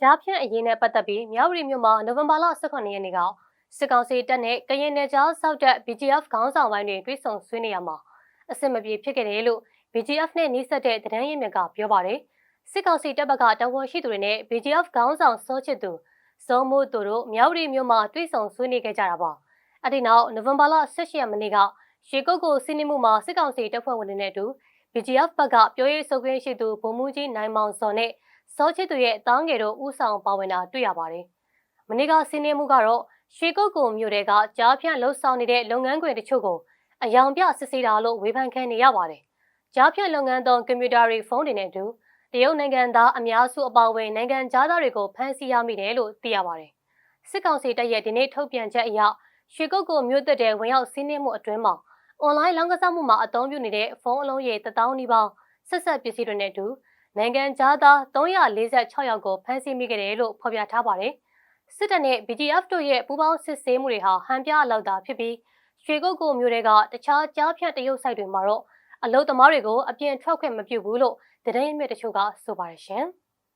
ကြားဖြန့်အရေးနဲ့ပတ်သက်ပြီးမြောက်ရီမြို့မှာနိုဝင်ဘာလ18ရက်နေ့ကစစ်ကောင်စီတပ်နဲ့ကရင်နယ်ကြားစောက်တပ် BGF ခေါင်းဆောင်ပိုင်းတွေတွေ့ဆုံဆွေးနွေးရမှာအဆင်မပြေဖြစ်ခဲ့တယ်လို့ BGF နဲ့နှိစက်တဲ့သတင်းရင်းမြစ်ကပြောပါတယ်စစ်ကောင်စီတပ်ဘက်ကတာဝန်ရှိသူတွေနဲ့ BGF ခေါင်းဆောင်စောချစ်သူစောမိုးသူတို့မြောက်ရီမြို့မှာတွေ့ဆုံဆွေးနွေးခဲ့ကြတာပါအဲ့ဒီနောက်နိုဝင်ဘာလ18ရက်နေ့ကရှေကုတ်ကိုစီးနှင်းမှုမှာစစ်ကောင်စီတပ်ဖွဲ့ဝင်တွေနဲ့အတူ BGF ဘက်ကပြောရေးဆိုခွင့်ရှိသူဗိုလ်မှူးကြီးနိုင်မောင်စောနဲ့စောချစ်သူရဲ့တောင်းငယ်တို့ဥဆောင်ပါဝင်တာတွေ့ရပါတယ်။မနေ့ကစီးနှင်းမှုကတော့ရွှေကုတ်ကိုမြို့တွေကကြားဖြန့်လှုပ်ဆောင်နေတဲ့လုပ်ငန်းခွင်တချို့ကိုအယောင်ပြစစ်ဆေးတာလို့ဝေဖန်ခံနေရပါတယ်။ကြားဖြန့်လုပ်ငန်းသုံးကွန်ပျူတာတွေဖုန်းတွေနဲ့အတူတရုတ်နိုင်ငံသားအများစုအပါအဝင်နိုင်ငံသားတွေကိုဖမ်းဆီးရမိတယ်လို့သိရပါတယ်။စစ်ကောင်စီတပ်ရဲ့ဒီနေ့ထုတ်ပြန်ချက်အရရွှေကုတ်ကိုမြို့သက်တဲ့ဝင်ရောက်စီးနှင်းမှုအတွင်းမှာ အွန်လိုင်းလောင်းကစားမှုမှာအသုံးပြုနေတဲ့ဖုန်းအလုံးရေ1000နီးပါးဆက်ဆက်ပစ္စည်းတွေနဲ့အတူနိုင်ငံသားသား346ယောက်ကိုဖမ်းဆီးမိခဲ့တယ်လို့ဖော်ပြထားပါတယ်။စစ်တပ်နဲ့ BGF တို့ရဲ့ပူးပေါင်းစစ်ဆေးမှုတွေဟာဟန်ပြလောက်တာဖြစ်ပြီးရွှေကုတ်ကိုမျိုးတွေကတခြားကြားဖြတ်တရုတ်ဆိုင်တွေမှာတော့အလုသမားတွေကိုအပြင်ထွက်ခွင့်မပြုဘူးလို့သတင်းအမြစ်တချို့ကဆိုပါတယ်ရှင်။